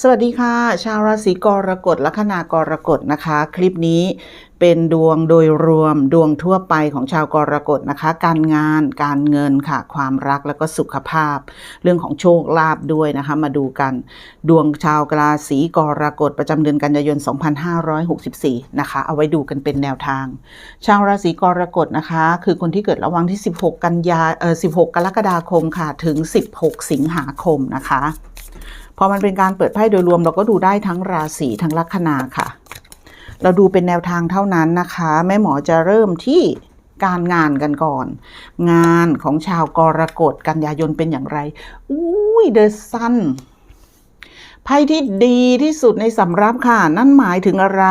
สวัสดีค่ะ ชาวราศีกรกฎลัคนากรกฎนะคะ คลิปนี้เป็นดวงโดยรวมดวงทั่วไปของชาวกรกฎนะคะ การงานการเงินค่ะ ความรักแล้วก็สุขภาพ เรื่องของโชคลาภด้วยนะคะ มาดูกัน ดวงชาวราศีกรกฎประจำเดือนกันยายน 2564 นะคะ เอาไว้ดูกันเป็นแนวทาง ชาวราศีกรกฎนะคะ คือคนที่เกิดระหว่างที่ 16 กันยาเออ16 กรกฎาคมค่ะถึง 16 สิงหาคมนะคะ พอมันเป็นการเปิดไพ่โดยรวมเราก็ดูได้ทั้งราศีทั้งลัคนาค่ะ เราดูเป็นแนวทางเท่านั้นนะคะ แม่หมอจะเริ่มที่การงานกันก่อน งานของชาวกรกฎกันยายนเป็นอย่างไรอุ้ยเดอะซันไพ่ที่ดีที่สุดในสำรับค่ะ นั่นหมายถึงอะไร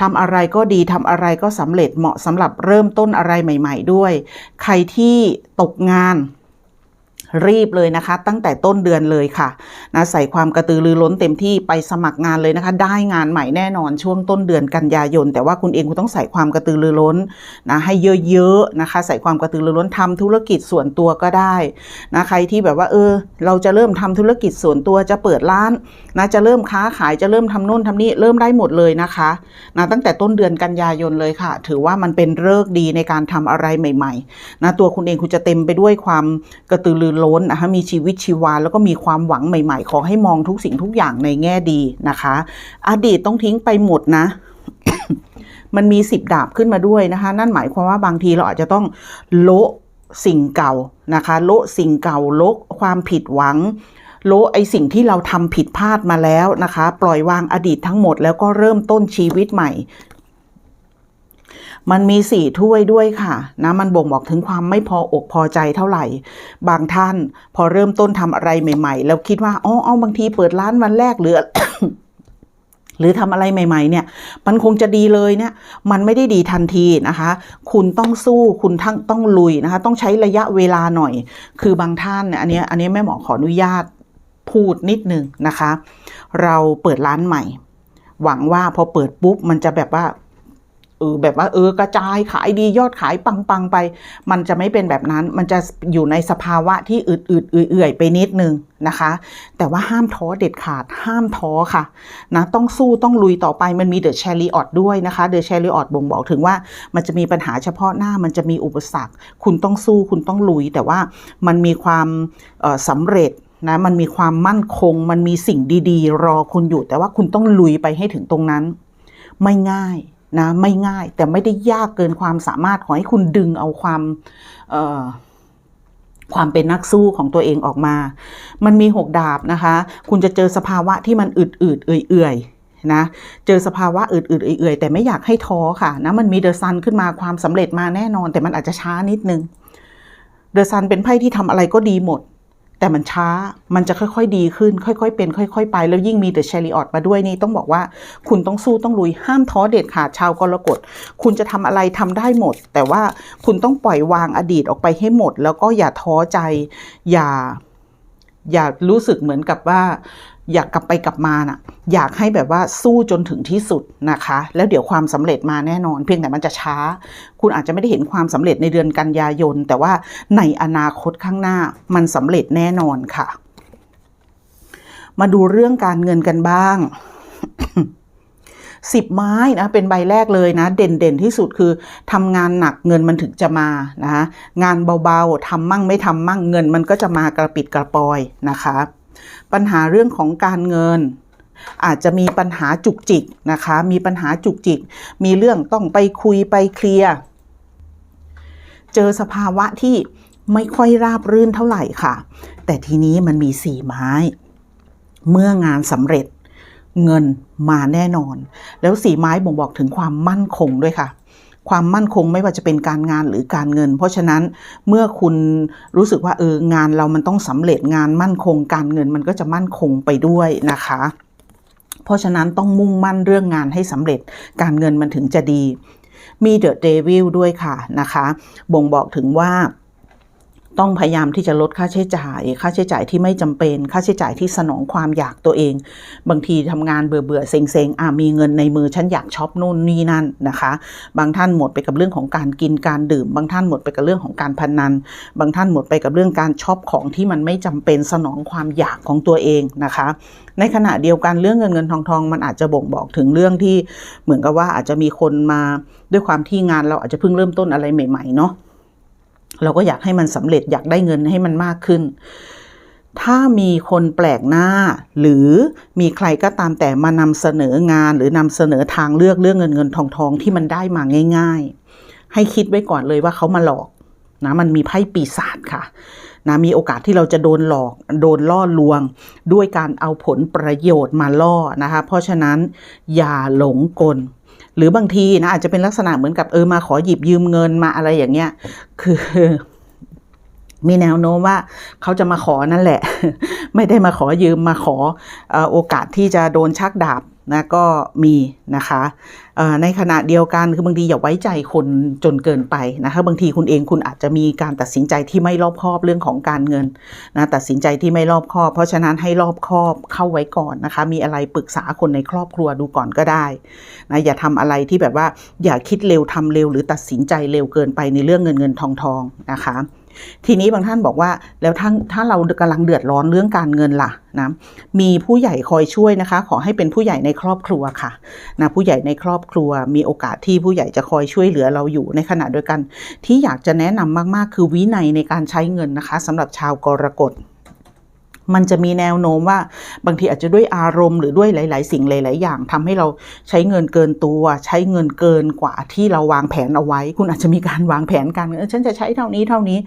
ทำอะไรก็ดีทำอะไรก็สำเร็จเหมาะสำหรับเริ่มต้นอะไรใหม่ ๆ ด้วย ใครที่ตกงาน รีบเลยนะคะ ตั้งแต่ต้นเดือนเลยค่ะนะใส่ความกระตือรือร้นเต็มที่ไปสมัครงานเลยนะคะ ได้งานใหม่แน่นอนช่วงต้นเดือนกันยายน แต่ว่าคุณเองคุณต้องใส่ความกระตือรือร้นนะให้เยอะๆนะคะ ใส่ความกระตือรือร้นทำธุรกิจส่วนตัวก็ได้นะใครที่แบบว่าเออ เราจะเริ่มทำธุรกิจส่วนตัวจะเปิดร้านนะจะเริ่มค้าขายจะเริ่มทำโน่นทำนี่เริ่มได้หมดเลยนะคะนะตั้งแต่ต้นเดือนกันยายนเลยค่ะ ถือว่ามันเป็นเลิกดีในการทำอะไรใหม่ๆนะตัวคุณเองคุณจะเต็มไปด้วยความกระตือรือร้นนะคะมีชีวิตชีวา แล้วก็มีความหวังใหม่ ๆ ขอให้มองทุกสิ่งทุกอย่างในแง่ดีนะคะ อดีตต้องทิ้งไปหมดนะมันมีสิบดาบขึ้นมาด้วยนะคะ นั่นหมายความว่าบางทีเราอาจจะต้องโละสิ่งเก่านะคะ โละสิ่งเก่าโละความผิดหวัง โละไอสิ่งที่เราทำผิดพลาดมาแล้วนะคะ ปล่อยวางอดีตทั้งหมดแล้วก็เริ่มต้นชีวิตใหม่ มันมีสี่ถ้วยด้วยค่ะนะมันบ่งบอกถึงความไม่พออกพอใจเท่าไหร่ บางท่านพอเริ่มต้นทำอะไรใหม่ ๆ แล้วคิดว่าอ๋อเอาบางทีเปิดร้านวันแรกหรือหรือทำอะไรใหม่ ๆ เนี่ย มันคงจะดีเลยเนี่ย มันไม่ได้ดีทันทีนะคะ คุณต้องสู้คุณทั้งต้องลุยนะคะ ต้องใช้ระยะเวลาหน่อย คือบางท่านเนี่ยอันนี้อันนี้แม่หมอขออนุญาตพูดนิดนึงนะคะ เราเปิดร้านใหม่ หวังว่าพอเปิดปุ๊บมันจะแบบว่า เออแบบว่าเออกระจายขายดียอดขายปังๆไป มันจะไม่เป็นแบบนั้นมันจะอยู่ในสภาวะที่อืดๆเอื่อยๆไปนิดนึงนะคะ แต่ว่าห้ามท้อเด็ดขาดห้ามท้อค่ะนะต้องสู้ต้องลุยต่อไปมันมีเดอะแชริออตด้วยนะคะเดอะแชริออตบ่งบอกถึงว่ามันจะมีปัญหาเฉพาะหน้ามันจะมีอุปสรรค คุณต้องสู้คุณต้องลุย แต่ว่ามันมีความออสำเร็จนะมันมีความมั่นคง มันมีสิ่งดีๆ รอคุณอยู่ แต่ว่าคุณต้องลุยไปให้ถึงตรงนั้น ไม่ง่าย นะไม่ง่ายแต่ไม่ได้ยากเกินความสามารถขอให้คุณดึงเอาความความเป็นนักสู้ของตัวเองออกมา มันมีหกดาบนะคะ คุณจะเจอสภาวะที่มันอืดๆเอื่อยๆนะ เจอสภาวะอืดๆเอื่อยๆแต่ไม่อยากให้ท้อค่ะนะมันมีเดอะซันขึ้นมาความสำเร็จมาแน่นอน แต่มันอาจจะช้านิดนึง เดอะซันเป็นไพ่ที่ทำอะไรก็ดีหมด แต่มันช้า มันจะค่อยๆดีขึ้น ค่อยๆเป็น ค่อยๆไป แล้วยิ่งมีเดอะเชลิออตมาด้วยนี่ต้องบอกว่า คุณต้องสู้ต้องลุยห้ามท้อเด็ดขาดชาวกรกฎคุณจะทำอะไรทำได้หมด แต่ว่าคุณต้องปล่อยวางอดีตออกไปให้หมด แล้วก็อย่าท้อใจ อย่า อย่ารู้สึกเหมือนกับว่า อยากกลับไปกลับมาน่ะอยากให้แบบว่าสู้จนถึงที่สุดนะคะ แล้วเดี๋ยวความสำเร็จมาแน่นอน เพียงแต่มันจะช้า คุณอาจจะไม่ได้เห็นความสำเร็จในเดือนกันยายน แต่ว่าในอนาคตข้างหน้ามันสำเร็จแน่นอนค่ะ มาดูเรื่องการเงินกันบ้างสิบไม้นะเป็นใบแรกเลยนะ เด่นเด่นที่สุดคือทำงานหนักเงินมันถึงจะมานะคะงานเบาๆทำมั่งไม่ทำมั่งเงินมันก็จะมากระปิดกระปอยนะคะ ปัญหาเรื่องของการเงิน อาจจะมีปัญหาจุกจิกนะคะ มีปัญหาจุกจิก มีเรื่องต้องไปคุยไปเคลียร์เจอสภาวะที่ไม่ค่อยราบรื่นเท่าไหร่ค่ะ แต่ทีนี้มันมีสี่ไม้ เมื่องานสำเร็จเงินมาแน่นอน แล้วสีไม้บ่งบอกถึงความมั่นคงด้วยค่ะ ความมั่นคงไม่ว่าจะเป็นการงานหรือการเงิน เพราะฉะนั้นเมื่อคุณรู้สึกว่าเอองานเรามันต้องสำเร็จงานมั่นคง การเงินมันก็จะมั่นคงไปด้วยนะคะเพราะฉะนั้นต้องมุ่งมั่นเรื่องงานให้สำเร็จการเงินมันถึงจะดี มีเดอะเดวิลด้วยค่ะนะคะ บ่งบอกถึงว่า ต้องพยายามที่จะลดค่าใช้จ่าย ค่าใช้จ่ายที่ไม่จำเป็น ค่าใช้จ่ายที่สนองความอยากตัวเอง บางทีทำงานเบื่อเบื่อเซ็งเซ็งอะมีเงินในมือฉันอยากช็อปนู่นนี่นั่นนะคะ บางท่านหมดไปกับเรื่องของการกินการดื่ม บางท่านหมดไปกับเรื่องของการพนัน บางท่านหมดไปกับเรื่องการช็อปของที่มันไม่จำเป็นสนองความอยากของตัวเองนะคะ ในขณะเดียวกันเรื่องเงินเงินทองทองมันอาจจะบ่งบอกถึงเรื่องที่เหมือนกับว่าอาจจะมีคนมาด้วยความที่งานเราอาจจะเพิ่งเริ่มต้นอะไรใหม่ๆเนาะ เราก็อยากให้มันสำเร็จอยากได้เงินให้มันมากขึ้น ถ้ามีคนแปลกหน้า หรือมีใครก็ตามแต่มานำเสนองาน หรือนำเสนอทางเลือกเรื่องเงินเงินทองทองที่มันได้มาง่าย ๆ ให้คิดไว้ก่อนเลยว่าเขามาหลอกนะมันมีไพ่ปีศาจค่ะนะมีโอกาสที่เราจะโดนหลอกโดนล่อลวง ด้วยการเอาผลประโยชน์มาล่อนะคะ เพราะฉะนั้นอย่าหลงกล หรือบางทีนะอาจจะเป็นลักษณะเหมือนกับเออมาขอหยิบยืมเงินมาอะไรอย่างเงี้ย คือมีแนวโน้มว่าเขาจะมาขอนั่นแหละ ไม่ได้มาขอยืมมาขออโอกาสที่จะโดนชักดาบ นะก็มีนะคะในขณะเดียวกันคือบางทีอย่าไว้ใจคนจนเกินไปนะคะบางทีคุณเองคุณอาจจะมีการตัดสินใจที่ไม่รอบคอบเรื่องของการเงินนะตัดสินใจที่ไม่รอบคอบ เพราะฉะนั้นให้รอบคอบเข้าไว้ก่อนนะคะมีอะไรปรึกษาคนในครอบครัวดูก่อนก็ได้นะอย่าทำอะไรที่แบบว่าอย่าคิดเร็วทำเร็ว หรือตัดสินใจเร็วเกินไปในเรื่องเงินเงินทองทองนะคะ ทีนี้บางท่านบอกว่าแล้วถ้าถ้าเรากำลังเดือดร้อนเรื่องการเงินล่ะนะมีผู้ใหญ่คอยช่วยนะคะ ขอให้เป็นผู้ใหญ่ในครอบครัวค่ะนะผู้ใหญ่ในครอบครัว มีโอกาสที่ผู้ใหญ่จะคอยช่วยเหลือเราอยู่ในขณะเดียวกัน ที่อยากจะแนะนำมากๆ คือวินัยในการใช้เงินนะคะสำหรับชาวกรกฎ มันจะมีแนวโน้มว่าบางทีอาจจะด้วยอารมณ์หรือด้วยหลาย ๆ สิ่งหลาย ๆ อย่างทำให้เราใช้เงินเกินตัว ใช้เงินเกินกว่าที่เราวางแผนเอาไว้ คุณอาจจะมีการวางแผนการเงินเออฉันจะใช้เท่านี้เท่านี้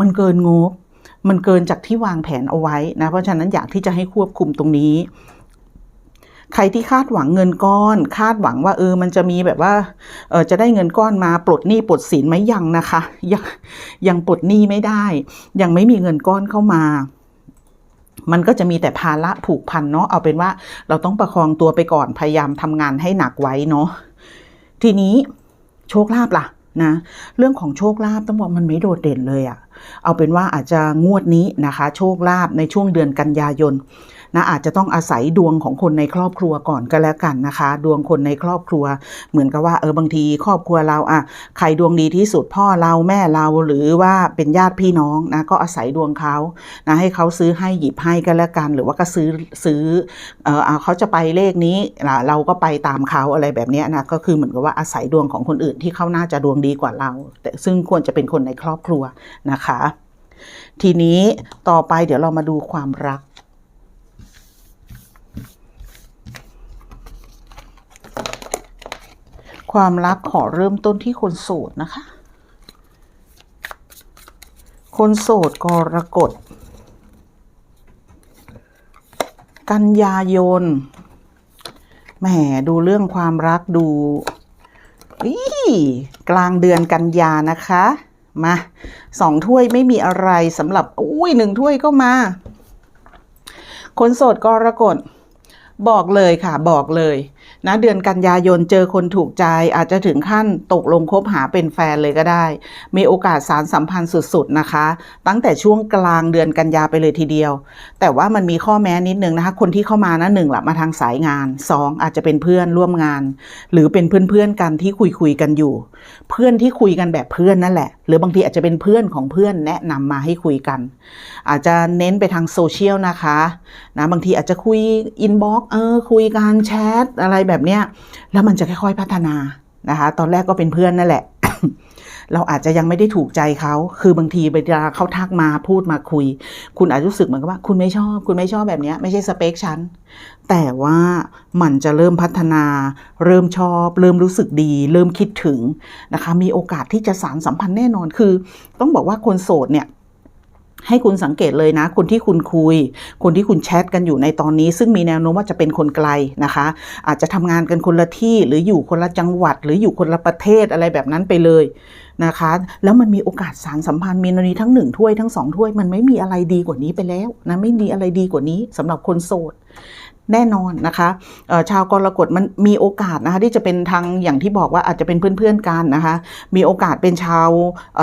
มันเกินงบ มันเกินจากที่วางแผนเอาไว้นะเพราะฉะนั้นอยากที่จะให้ควบคุมตรงนี้ใครที่คาดหวังเงินก้อน คาดหวังว่าเออมันจะมีแบบว่าเออจะได้เงินก้อนมาปลดหนี้ปลดสินไหมยังนะคะ ยังยังปลดหนี้ไม่ได้ ยังไม่มีเงินก้อนเข้ามา มันก็จะมีแต่ภาระผูกพันเนาะเอาเป็นว่าเราต้องประคองตัวไปก่อนพยายามทำงานให้หนักไว้เนาะทีนี้โชคลาภล่ะนะเรื่องของโชคลาภต้องบอกมันไม่โดดเด่นเลยอะเอาเป็นว่าอาจจะงวดนี้นะคะ โชคลาภในช่วงเดือนกันยายน นะอาจจะต้องอาศัยดวงของคนในครอบครัวก่อนก็แล้วกันนะคะ ดวงคนในครอบครัว เหมือนกับว่าเออบางทีครอบครัวเราอะใครดวงดีที่สุดพ่อเราแม่เราหรือว่าเป็นญาติพี่น้องนะก็อาศัยดวงเขานะให้เขาซื้อให้หยิบให้ก็แล้วกัน หรือว่าก็ซื้อซื้อเออเขาจะไปเลขนี้เราก็ไปตามเขาอะไรแบบนี้นะก็คือเหมือนกับว่าอาศัยดวงของคนอื่นที่เขาน่าจะดวงดีกว่าเรา แต่ซึ่งควรจะเป็นคนในครอบครัวนะคะ ทีนี้ต่อไปเดี๋ยวเรามาดูความรัก ความรักขอเริ่มต้นที่คนโสดนะคะ คนโสดกรกฎ กันยายน แหมดูเรื่องความรักดูอีกลางเดือนกันยานะคะ มาสองถ้วยไม่มีอะไรสำหรับอุ้ยหนึ่งถ้วยก็มา คนโสดกรกฎ บอกเลยค่ะ บอกเลย นะเดือนกันยายนเจอคนถูกใจอาจจะถึงขั้นตกลงคบหาเป็นแฟนเลยก็ได้ มีโอกาสสารสัมพันธ์สุดๆนะคะ ตั้งแต่ช่วงกลางเดือนกันยาไปเลยทีเดียว แต่ว่ามันมีข้อแม้นิดนึงนะคะ คนที่เข้ามานะหนึ่งละมาทางสายงานสองอาจจะเป็นเพื่อนร่วมงาน หรือเป็นเพื่อนๆกันที่คุยคุยกันอยู่ เพื่อนที่คุยกันแบบเพื่อนนั่นแหละ หรือบางทีอาจจะเป็นเพื่อนของเพื่อนแนะนำมาให้คุยกัน อาจจะเน้นไปทางโซเชียลนะคะนะบางทีอาจจะคุยอินบ็อกเออคุยกันแชทอะไรแบบเนี้ยแล้วมันจะค่อยๆพัฒนานะคะ ตอนแรกก็เป็นเพื่อนนั่นแหละ เราอาจจะยังไม่ได้ถูกใจเขา คือบางทีเวลาเขาทักมาพูดมาคุย คุณอาจจะรู้สึกเหมือนกับว่า คุณไม่ชอบ คุณไม่ชอบแบบนี้ไม่ใช่สเปคฉัน แต่ว่ามันจะเริ่มพัฒนา เริ่มชอบ เริ่มรู้สึกดี เริ่มคิดถึงนะคะ มีโอกาสที่จะสารสัมพันธ์แน่นอน คือ ต้องบอกว่าคนโสดเนี่ย ให้คุณสังเกตเลยนะ คนที่คุณคุย คนที่คุณแชทกันอยู่ในตอนนี้ ซึ่งมีแนวโน้มว่าจะเป็นคนไกลนะคะ อาจจะทำงานกันคนละที่หรืออยู่คนละจังหวัด หรืออยู่คนละประเทศอะไรแบบนั้นไปเลยนะคะ แล้วมันมีโอกาสสารสัมพันธ์มีนนีทั้งหนึ่งถ้วยทั้งสองถ้วยมันไม่มีอะไรดีกว่านี้ไปแล้วนะไม่มีอะไรดีกว่านี้สำหรับคนโสด แน่นอนนะคะชาวกรกฎมันมีโอกาสนะคะที่จะเป็นทางอย่างที่บอกว่าอาจจะเป็นเพื่อนๆกันนะคะ มีโอกาสเป็นชาว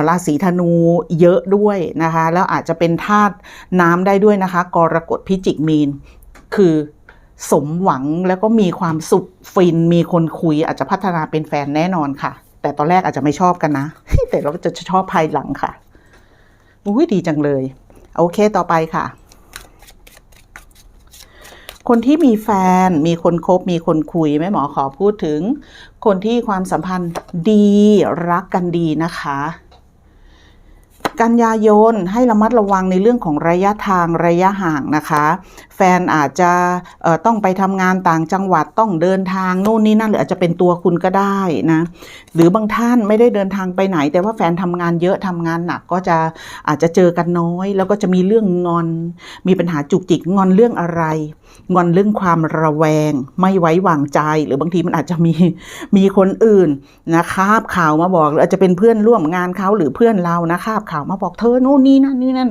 ราศีธนูเยอะด้วยนะคะ แล้วอาจจะเป็นธาตุน้ำได้ด้วยนะคะ กรกฎพิจิกมีน คือสมหวังแล้วก็มีความสุขฟินมีคนคุย อาจจะพัฒนาเป็นแฟนแน่นอนค่ะ แต่ตอนแรกอาจจะไม่ชอบกันนะ แต่เราก็จะชอบภายหลังค่ะอุ้ยดีจังเลย โอเคต่อไปค่ะ คนที่มีแฟน มีคนคบ มีคนคุยแม่หมอขอพูดถึง คนที่ความสัมพันธ์ดีรักกันดีนะคะ กันยายนให้ระมัดระวังในเรื่องของระยะทางระยะห่างนะคะแฟนอาจจะต้องไปทำงานต่างจังหวัดต้องเดินทางนู่นนี่นั่นหรืออาจจะเป็นตัวคุณก็ได้นะหรือบางท่านไม่ได้เดินทางไปไหน แต่ว่าแฟนทำงานเยอะทำงานหนักก็จะอาจจะเจอกันน้อย แล้วก็จะมีเรื่องงอน มีปัญหาจุกจิกงอนเรื่องอะไรงอนเรื่องความระแวง ไม่ไว้วางใจ หรือบางทีมันอาจจะมีมีคนอื่นนะครับข่าวมาบอกหรืออาจจะเป็นเพื่อนร่วมงานเขาหรือเพื่อนเรานะครับข่าวมาบอกเธอโน่นนี่นั่นนี่นั่น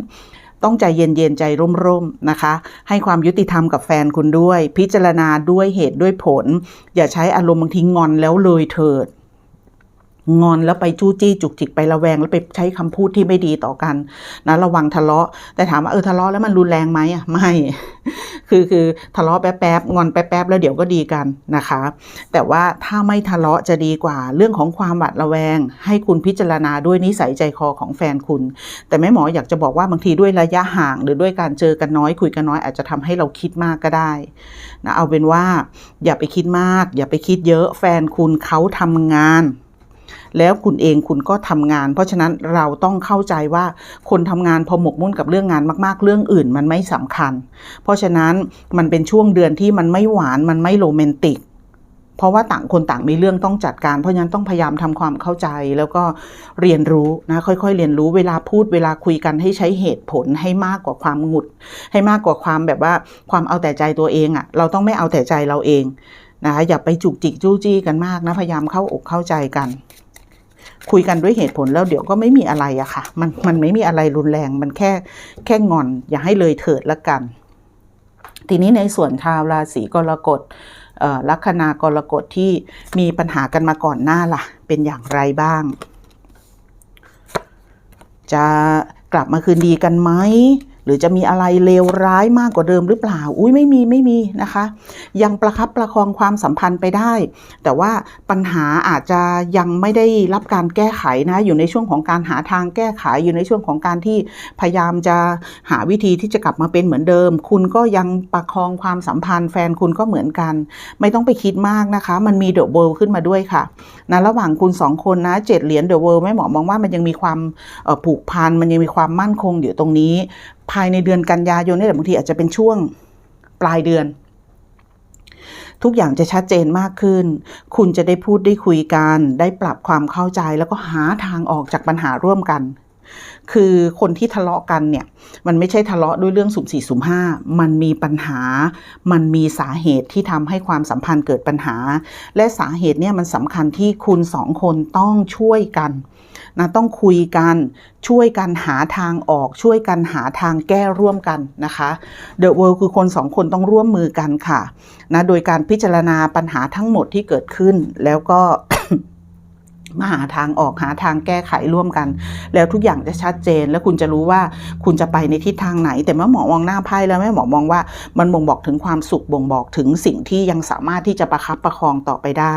ต้องใจเย็นๆใจร่มๆนะคะ ให้ความยุติธรรมกับแฟนคุณด้วย พิจารณาด้วยเหตุด้วยผล อย่าใช้อารมณ์บางทีงอนแล้วเลยเถิด งอนแล้วไปจู้จี้จุกจิกไประแวง แล้วไปใช้คำพูดที่ไม่ดีต่อกันนะระวังทะเลาะ แต่ถามว่าเออทะเลาะแล้วมันรุนแรงไหมอะไม่ คือคือทะเลาะแป๊บๆงอนแป๊บๆแล้วเดี๋ยวก็ดีกันนะคะ แต่ว่าถ้าไม่ทะเลาะจะดีกว่า เรื่องของความหวาดระแวง ให้คุณพิจารณาด้วยนิสัยใจคอของแฟนคุณ แต่แม่หมออยากจะบอกว่าบางทีด้วยระยะห่าง หรือด้วยการเจอกันน้อยคุยกันน้อยอาจจะทำให้เราคิดมากก็ได้นะเอาเป็นว่าอย่าไปคิดมาก อย่าไปคิดเยอะแฟนคุณเขาทำงาน แล้วคุณเองคุณก็ทำงาน เพราะฉะนั้นเราต้องเข้าใจว่าคนทำงานพอหมกมุ่นกับเรื่องงานมาก ๆ เรื่องอื่นมันไม่สำคัญ เพราะฉะนั้นมันเป็นช่วงเดือนที่มันไม่หวานมันไม่โรแมนติกเพราะว่าต่างคนต่างมีเรื่องต้องจัดการ เพราะฉะนั้นต้องพยายามทำความเข้าใจแล้วก็เรียนรู้นะค่อยๆ เรียนรู้เวลาพูดเวลาคุยกันให้ใช้เหตุผลให้มากกว่าความหงุด ให้มากกว่าความแบบว่าความเอาแต่ใจตัวเองอะ่ะเราต้องไม่เอาแต่ใจเราเองนะคะอย่าไปจุกจิกจู้จี้กันมากนะพยายามเข้าอกเข้าใจกัน คุยกันด้วยเหตุผลแล้วเดี๋ยวก็ไม่มีอะไรอะค่ะ มันมันไม่มีอะไรรุนแรงมันแค่แค่งอน อย่าให้เลยเถิดละกัน ทีนี้ในส่วนชาวราศีกรกฎลัคนากรกฎที่มีปัญหากันมาก่อนหน้าล่ะ เป็นอย่างไรบ้าง จะกลับมาคืนดีกันไหมหรือจะมีอะไรเลวร้ายมากกว่าเดิมหรือเปล่า อุ้ยไม่มีไม่มีนะคะ ยังประคับประคองความสัมพันธ์ไปได้ แต่ว่าปัญหาอาจจะยังไม่ได้รับการแก้ไขนะอยู่ในช่วงของการหาทางแก้ไขอยู่ในช่วงของการที่พยายามจะหาวิธีที่จะกลับมาเป็นเหมือนเดิม คุณก็ยังประคองความสัมพันธ์แฟนคุณก็เหมือนกัน ไม่ต้องไปคิดมากนะคะ มันมีเดอะเวิลด์ขึ้นมาด้วยค่ะนะระหว่างคุณสองคนนะเจ็ดเหรียญเดอะเวิลด์แม่หมอมองว่ามันยังมีความผูกพันมันยังมีความมั่นคงอยู่ตรงนี้ ภายในเดือนกันยายนนี่แหละบางทีอาจจะเป็นช่วงปลายเดือน ทุกอย่างจะชัดเจนมากขึ้น คุณจะได้พูดได้คุยกัน ได้ปรับความเข้าใจแล้วก็หาทางออกจากปัญหาร่วมกัน คือคนที่ทะเลาะกันเนี่ย มันไม่ใช่ทะเลาะด้วยเรื่องสุ่มสี่สุ่มห้ามันมีปัญหา มันมีสาเหตุที่ทำให้ความสัมพันธ์เกิดปัญหา และสาเหตุเนี่ยมันสำคัญที่คุณสองคนต้องช่วยกันนะต้องคุยกันช่วยกันหาทางออก ช่วยกันหาทางแก้ร่วมกันนะคะเดอะเวิลด์คือคนสองคนต้องร่วมมือกันค่ะนะโดยการพิจารณาปัญหาทั้งหมดที่เกิดขึ้นแล้วก็ มาหาทางออกหาทางแก้ไขร่วมกัน แล้วทุกอย่างจะชัดเจน แล้วคุณจะรู้ว่าคุณจะไปในทิศทางไหน แต่เมื่อหมอมองหน้าไพ่แล้วแม่หมอมองว่ามันบ่งบอกถึงความสุขบ่งบอกถึงสิ่งที่ยังสามารถที่จะประคับประคองต่อไปได้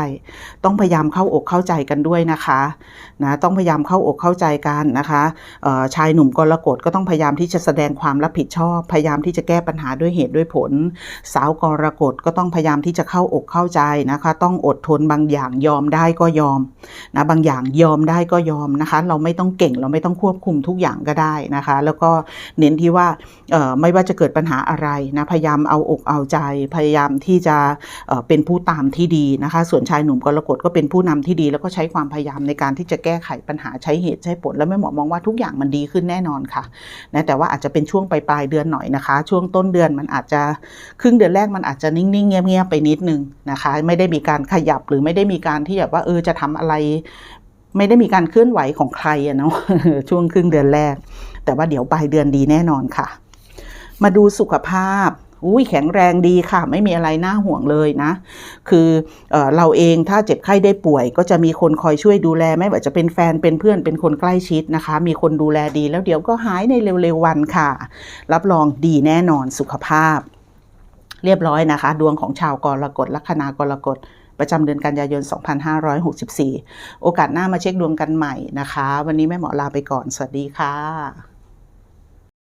ต้องพยายามเข้าอกเข้าใจกันด้วยนะคะนะต้องพยายามเข้าอกเข้าใจกันนะคะชายหนุ่มกรกฎก็ต้องพยายามที่จะแสดงความรับผิดชอบ พยายามที่จะแก้ปัญหาด้วยเหตุด้วยผล สาวกรกฎก็ต้องพยายามที่จะเข้าอกเข้าใจนะคะ ต้องอดทนบางอย่างยอมได้ก็ยอมนะบางอย่างยอมได้ก็ยอมนะคะ เราไม่ต้องเก่งเราไม่ต้องควบคุมทุกอย่างก็ได้นะคะ แล้วก็เน้นที่ว่าไม่ว่าจะเกิดปัญหาอะไรนะพยายามเอาอกเอาใจ พยายามที่จะเป็นผู้ตามที่ดีนะคะ ส่วนชายหนุ่มกรกฎก็เป็นผู้นำที่ดี แล้วก็ใช้ความพยายามในการที่จะแก้ไขปัญหาใช้เหตุใช้ผล แล้วแม่หมอมองว่าทุกอย่างมันดีขึ้นแน่นอนค่ะนะแต่ว่าอาจจะเป็นช่วงปลายปลายเดือนหน่อยนะคะ ช่วงต้นเดือนมันอาจจะครึ่งเดือนแรกมันอาจจะนิ่งๆเงียบๆไปนิดนึงนะคะ ไม่ได้มีการขยับหรือไม่ได้มีการที่แบบว่าเออจะทำอะไร ไม่ได้มีการเคลื่อนไหวของใครอะเนาะช่วงครึ่งเดือนแรก แต่ว่าเดี๋ยวปลายเดือนดีแน่นอนค่ะ มาดูสุขภาพอุ้ยแข็งแรงดีค่ะ ไม่มีอะไรน่าห่วงเลยนะ คือเออเราเองถ้าเจ็บไข้ได้ป่วย ก็จะมีคนคอยช่วยดูแล ไม่ว่าจะเป็นแฟนเป็นเพื่อนเป็นคนใกล้ชิดนะคะ มีคนดูแลดีแล้วเดี๋ยวก็หายในเร็วๆวันค่ะ รับรองดีแน่นอนสุขภาพ เรียบร้อยนะคะ ดวงของชาวกรกฎลัคนากรกฎ ประจำเดือนกันยายน 2564 โอกาสหน้ามาเช็คดวงกันใหม่นะคะ วันนี้แม่หมอลาไปก่อน สวัสดีค่ะ